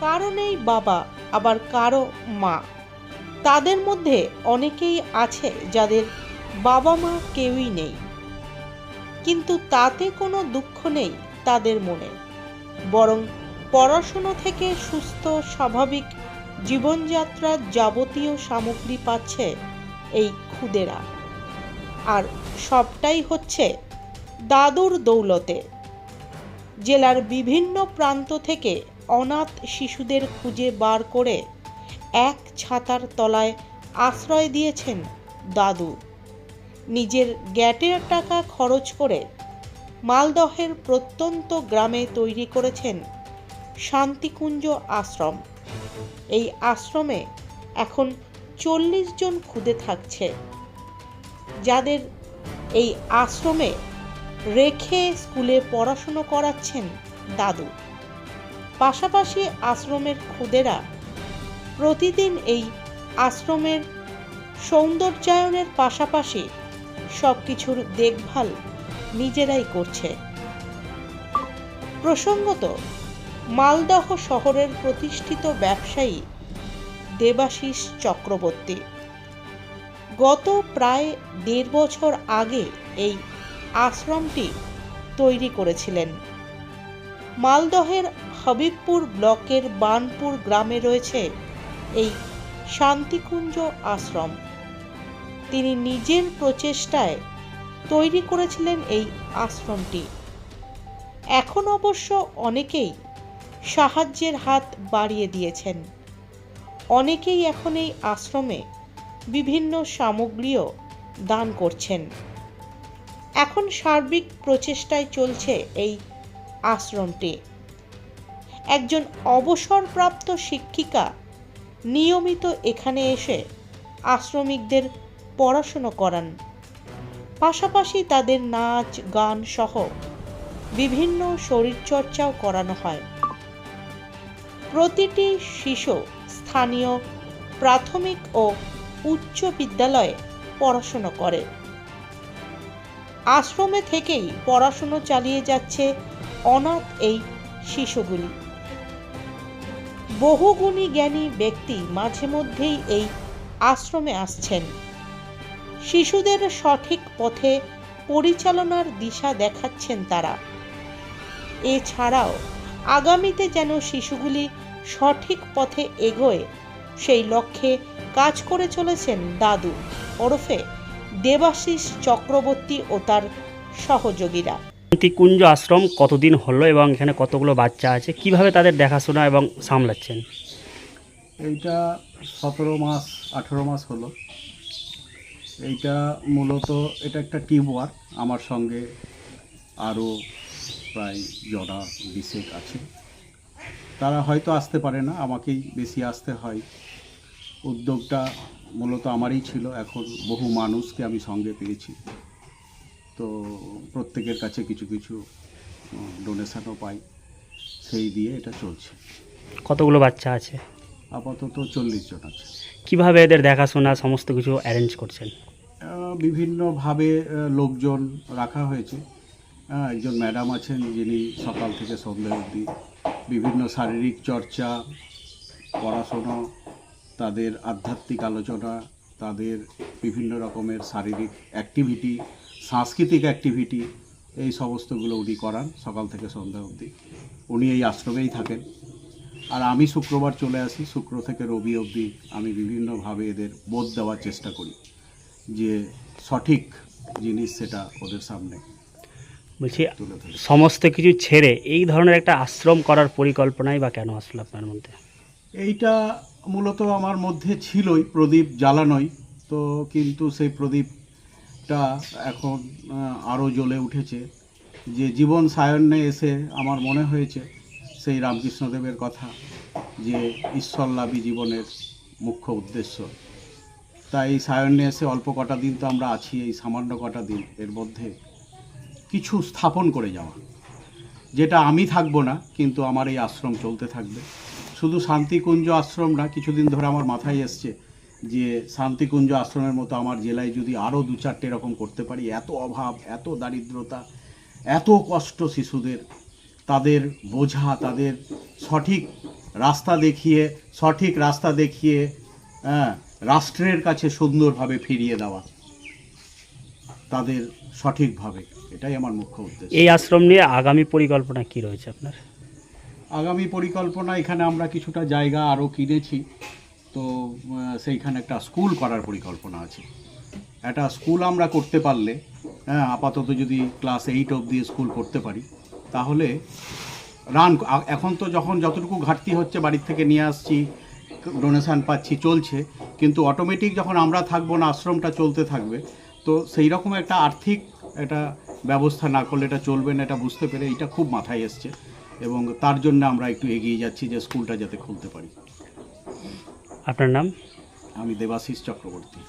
কারও নেই বাবা, আবার কারও মা। তাদের মধ্যে অনেকেই আছে যাদের বাবা মা কেউই নেই। কিন্তু তাতে কোনো দুঃখ নেই তাদের মনে। বরং পড়াশুনো থেকে সুস্থ, স্বাভাবিক জীবনযাত্রার যাবতীয় সামগ্রী পাচ্ছে এই খুদেরা। আর সবটাই হচ্ছে দাদুর দৌলতে। জেলার বিভিন্ন প্রান্ত থেকে অনাথ শিশুদের খুঁজে বার করে এক ছাতার তলায় আশ্রয় দিয়েছেন দাদু। নিজের গ্যাটের টাকা খরচ করে মালদহের প্রত্যন্ত গ্রামে তৈরি করেছেন শান্তিকুঞ্জ আশ্রম। এই আশ্রমে এখন চল্লিশ জন খুদে থাকছে। যাদের এই আশ্রমে রেখে স্কুলে পড়াশুনো করাচ্ছেন দাদু। পাশাপাশি আশ্রমের খুদেরা প্রতিদিন এই আশ্রমের সৌন্দর্যায়নের পাশাপাশি সব কিছুর দেখভাল নিজেরাই করছে। প্রসঙ্গত, মালদহ শহরের প্রতিষ্ঠিত ব্যবসায়ী দেবাশিস চক্রবর্তী গত প্রায় দেড় বছর আগে এই আশ্রমটি তৈরি করেছিলেন। মালদহের হবিবপুর ব্লকের বানপুর গ্রামে রয়েছে এই শান্তিকুঞ্জ আশ্রম। তিনি নিজের প্রচেষ্টায় তৈরি করেছিলেন এই আশ্রমটি। এখন অবশ্য অনেকেই সাহায্যের হাত বাড়িয়ে দিয়েছেন। অনেকেই এখন এই আশ্রমে বিভিন্ন সামগ্রীও দান করছেন। এখন সার্বিক প্রচেষ্টায় চলছে এই আশ্রমটি। একজন অবসরপ্রাপ্ত শিক্ষিকা নিয়মিত এখানে এসে আশ্রমিকদের পড়াশুনো করান। পাশাপাশি তাদের নাচ, গান সহ বিভিন্ন শরীরচর্চাও করানো হয়। প্রতিটি শিশু স্থানীয় প্রাথমিক ও উচ্চ বিদ্যালয়ে পড়াশুনো করে। আশ্রমে থেকেই পড়াশুনো চালিয়ে যাচ্ছে অনাথ এই শিশুগুলি। বহুগুণী জ্ঞানী ব্যক্তি মাঝে মধ্যেই এই আশ্রমে আসছেন। শিশুদের সঠিক পথে পরিচালনার দিশা দেখাচ্ছেন তারা। এছাড়াও আগামীতে যেন শিশুগুলি সঠিক পথে এগোয়, সেই লক্ষ্যে কাজ করে চলেছেন দাদু। ওরফে দেবাশিস চক্রবর্তী ও তার সহযোগীরা। শান্তিকুঞ্জ আশ্রম কতদিন হলো এবং এখানে কতগুলো বাচ্চা আছে? কীভাবে তাদের দেখাশোনা এবং সামলাচ্ছেন? এইটা সতেরো মাস, আঠেরো মাস হলো। এইটা মূলত, এটা একটা টিম ওয়ার্ক আমার সঙ্গে আরও প্রায় জনা বিশেক আছে। তারা হয়তো আসতে পারে না, আমাকেই বেশি আসতে হয়। উদ্যোগটা মূলত আমারই ছিল। এখন বহু মানুষকে আমি সঙ্গে পেয়েছি। তো প্রত্যেকের কাছে কিছু কিছু ডোনেশনও পাই। সেই দিয়ে এটা চলছে। কতগুলো বাচ্চা আছে? আপাতত চল্লিশ জন আছে। কীভাবে এদের দেখাশোনা সমস্ত কিছু অ্যারেঞ্জ করছেন? বিভিন্নভাবে লোকজন রাখা হয়েছে। একজন ম্যাডাম আছেন যিনি সকাল থেকে সন্ধ্যা অবধি বিভিন্ন শারীরিক চর্চা পড়াশোনা তাদের আধ্যাত্মিক আলোচনা তাদের বিভিন্ন রকমের শারীরিক অ্যাক্টিভিটি সাংস্কৃতিক অ্যাক্টিভিটি এই সমস্তগুলো উনি করান সকাল থেকে সন্ধ্যা অবধি। উনি এই আশ্রমেই থাকেন। আর আমি শুক্রবার চলে আসি। শুক্র থেকে রবি অবধি আমি বিভিন্নভাবে এদের বোধ দেওয়ার চেষ্টা করি যে সঠিক জিনিস সেটা ওদের সামনে বলছি সমস্ত কিছু ছেড়ে এই ধরনের একটা আশ্রম করার পরিকল্পনাই বা কেন আসলো আপনার মধ্যে? এইটা মূলত আমার মধ্যে ছিলই প্রদীপ জ্বালানোই। তো কিন্তু সেই প্রদীপটা এখন আরও জ্বলে উঠেছে। যে জীবন সায়ন্যে এসে আমার মনে হয়েছে সেই রামকৃষ্ণদেবের কথা, যে ঈশ্বর ঈশ্বরলাভী জীবনের মুখ্য উদ্দেশ্য। তাই এই সায়ন্যে এসে অল্প কটা দিন তো আমরা আছি, এই সামান্য কটা দিন এর মধ্যে কিছু স্থাপন করে যাওয়া। যেটা আমি থাকব না, কিন্তু আমার এই আশ্রম চলতে থাকবে। শুধু শান্তিকুঞ্জ আশ্রম না, কিছুদিন ধরে আমার মাথায় এসছে যে শান্তিকুঞ্জ আশ্রমের মতো আমার জেলায় যদি আরও দু চারটে এরকম করতে পারি, এত অভাব, এত দারিদ্রতা, এত কষ্ট শিশুদের, তাদের বোঝা, তাদের সঠিক রাস্তা দেখিয়ে, সঠিক রাস্তা দেখিয়ে হ্যাঁ রাষ্ট্রের কাছে সুন্দরভাবে ফিরিয়ে দেওয়া, তাদের সঠিকভাবে, এটাই আমার মুখ্য উদ্দেশ্য। এই আশ্রম নিয়ে আগামী পরিকল্পনা কি রয়েছে আপনার? আগামী পরিকল্পনা, এখানে আমরা কিছুটা জায়গা আরও কিনেছি। তো সেইখানে একটা স্কুল করার পরিকল্পনা আছে। একটা স্কুল আমরা করতে পারলে হ্যাঁ আপাতত যদি ক্লাস এইট অবধি স্কুল করতে পারি, তাহলে রান এখন তো যখন যতটুকু ঘাটতি হচ্ছে বাড়ির থেকে নিয়ে আসছি, ডোনেশান পাচ্ছি, চলছে, কিন্তু অটোমেটিক যখন আমরা থাকব না, আশ্রমটা চলতে থাকবে, তো সেই রকম একটা আর্থিক একটা ব্যবস্থা না করলে এটা চলবে না, এটা বুঝতে পেরে এটা খুব মাথায় এসছে। এবং তার জন্য আমরা একটু এগিয়ে যাচ্ছি যে স্কুলটা যাতে খুলতে পারি। আপনার নাম? আমি দেবাশিস চক্রবর্তী।